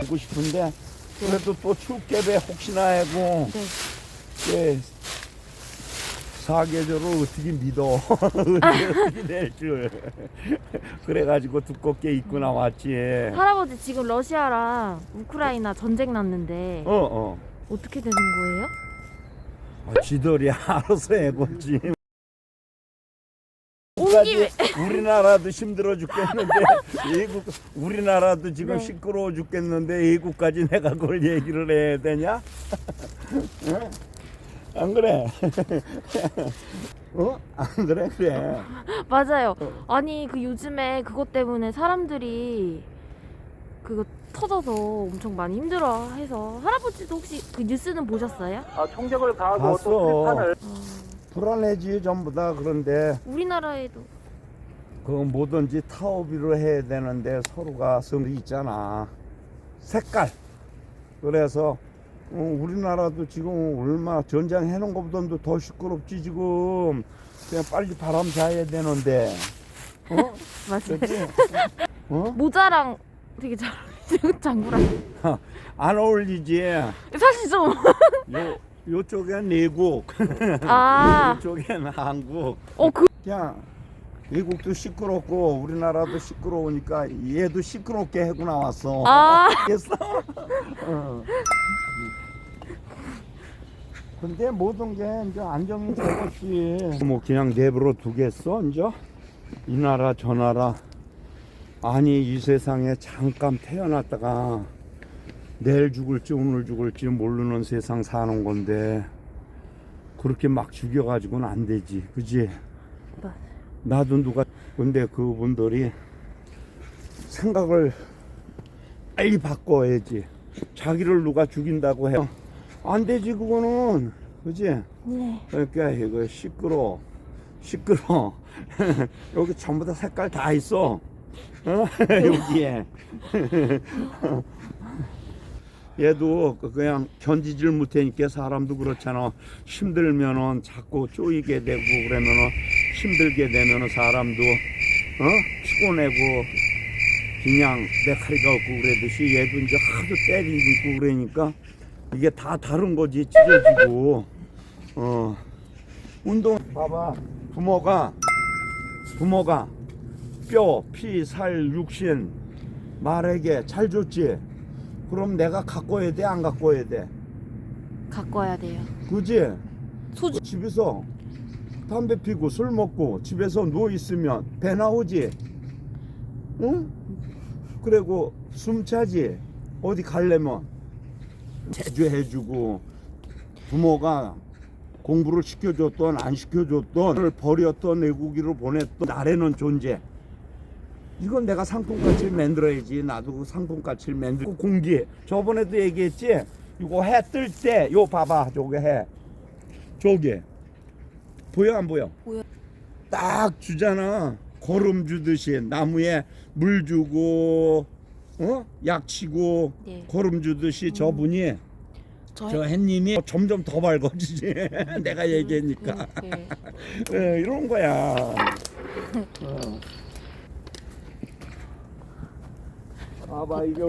보고 싶은데 그래도 또 춥게 배 혹시나 하고 네. 예, 사계절을 어떻게 믿어 어떻게 될줄 그래가지고 두껍게 입고 나왔지 할아버지 지금 러시아랑 우크라이나 전쟁 났는데 어 어 어떻게 되는 거예요? 아, 지들이 알아서 해보지 온 우리나라도 힘들어 죽겠는데 외국 우리나라도 지금 네. 시끄러워 죽겠는데 외국까지 내가 그걸 얘기를 해야 되냐? 응? 안 그래? 어? 안 그래? 그래. 맞아요. 어. 아니 그 요즘에 그것 때문에 사람들이 그거 터져서 엄청 많이 힘들어해서 할아버지도 혹시 그 뉴스는 보셨어요? 아, 총력을 가하고 봤어. 또 수리탄을 어, 불안해지 전부 다 그런데 우리나라에도 그 뭐든지 타오비로 해야 되는데 서로가 성이 있잖아 색깔 그래서 어, 우리나라도 지금 얼마 전쟁 해놓은 것보다도 더 시끄럽지 지금 그냥 빨리 바람 쏴야 되는데 어? 맞아요. 어? 모자랑 되게 잘 어울리죠 장구랑. 안 어울리지 사실 좀. 요, 요쪽엔 내국 아, 이쪽엔 한국 어 그. 그냥 외국도 시끄럽고 우리나라도 시끄러우니까 얘도 시끄럽게 하고 나왔어 아, 알겠어? 어. 근데 모든 게 이제 안정이 되겠지. 뭐 그냥 내버려 두겠어 이제? 이 나라 저 나라. 아니 이 세상에 잠깐 태어났다가 내일 죽을지 오늘 죽을지 모르는 세상 사는 건데 그렇게 막 죽여가지고는 안 되지. 그지? 나도 누가 근데 그분들이 생각을 빨리 바꿔야지. 자기를 누가 죽인다고 해. 안 되지 그거는 그지? 네. 그러니까 이거 시끄러 시끄러 여기 전부 다 색깔 다 있어 어? 여기에 얘도 그 그냥 견디질 못하니까 사람도 그렇잖아 힘들면은 자꾸 쪼이게 되고 그러면은 힘들게 되면은 사람도 어 피곤하고 그냥 내카리가 없고 그러듯이 얘도 이제 하도 때리고 그러니까 이게 다 다른 거지 찢어지고. 어. 운동. 봐봐. 부모가 부모가 뼈, 피, 살, 육신 말에게 잘 줬지. 그럼 내가 갖고 와야 돼 안 갖고 와야 돼? 갖고 와야 돼요. 그지? 소주. 집에서 담배 피고 술 먹고 집에서 누워 있으면 배 나오지? 응? 그리고 숨 차지? 어디 가려면 제주해주고 부모가 공부를 시켜줬던 안 시켜줬던 을 버렸던 외국인으로 보냈던 나라는 존재. 이건 내가 상품 가치를 만들어야지. 나도 그 상품 가치를 만들고 공기 저번에도 얘기했지? 이거 해 뜰 때 요 봐봐. 저게 해. 저기 보여 안 보여? 보여. 딱 주잖아. 거름 주듯이. 나무에 물 주고 어? 약 치고 네. 거름 주듯이 저분이 저. 저 햇님이 점점 더 밝아지지 내가 얘기하니까 네. 예, 이런 거야 어. 봐봐 이게